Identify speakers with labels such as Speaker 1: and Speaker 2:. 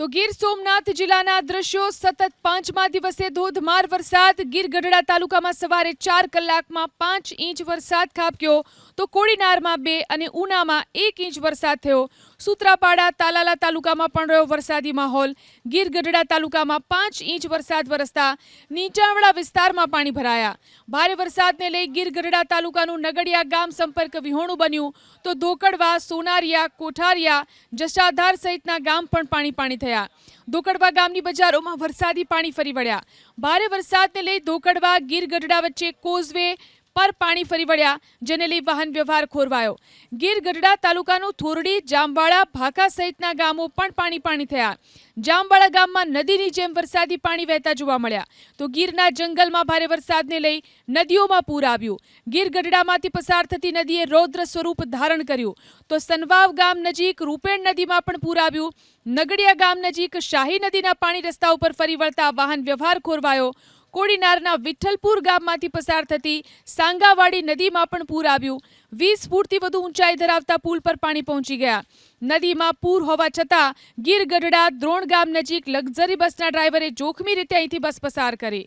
Speaker 1: તો ગીર સોમનાથ જિલ્લાના દ્રશ્યો સતત પાંચમા દિવસે ધોધમાર વરસાદ. ગીર ગઢડા તાલુકામાં સવારે ચાર કલાકમાં પાંચ ઇંચ વરસાદ ખાબક્યો. તો કોડીનારમાં બે અને ઉનામાં એક ઇંચ વરસાદ થયો. સુત્રાપાડા તાલાલા તાલુકામાં પણ રહ્યો વરસાદી માહોલ. ગીર ગઢડા તાલુકામાં પાંચ ઇંચ વરસાદ વરસતા નીચાણવાળા વિસ્તારમાં પાણી ભરાયા. ભારે વરસાદને લઈ ગીર ગઢડા તાલુકાનું નગડિયા ગામ સંપર્ક વિહોણું બન્યું. તો ધોકડવા, સોનારિયા, કોઠારિયા, જસાધાર સહિતના ગામ પણ પાણી પાણી થયા. ધોકડવા ગામની બજારોમાં વરસાદી પાણી ફરી વળ્યા. ભારે વરસાદને લઈ ધોકડવા ગીર ગઢડા વચ્ચે કોઝવે પર પાણી ફરી વળ્યા, જેને લઈ વાહન વ્યવહાર ખોરવાયો. ગીર ગઢડા તાલુકાનું થોરડી જામવાળા ભાકા સહિતના ગામો પણ પાણી પાણી થયા. જામવાળા ગામમાં નદીની જેમ વરસાદી પાણી વહેતા જોવા મળ્યા. તો ગીરના જંગલમાં ભારે વરસાદને લઈ નદીઓમાં પૂર આવ્યું. ગીર ગઢડામાંથી પસાર થતી નદીએ રૌદ્ર સ્વરૂપ ધારણ કર્યું. તો સનવાવ ગામ નજીક, રૂપેણ નદીમાં પણ પૂર આવ્યું. નગડિયા ગામ નજીક, શાહી નદીના પાણી રસ્તા ઉપર ફરી વળતા વાહન વ્યવહાર ખોરવાયો. કોડીનારના વિઠ્ઠલપુર ગામમાંથી પસાર થતી સાંગાવાડી નદીમાં પણ પૂર આવ્યું. વીસ ફૂટથી વધુ ઊંચાઈ ધરાવતા પુલ પર પાણી પહોંચી ગયા. નદીમાં પૂર હોવા છતાં ગીર ગઢડા દ્રોણ ગામ નજીક લક્ઝરી બસના ડ્રાઈવરે જોખમી રીતે અહીંથી બસ પસાર કરી.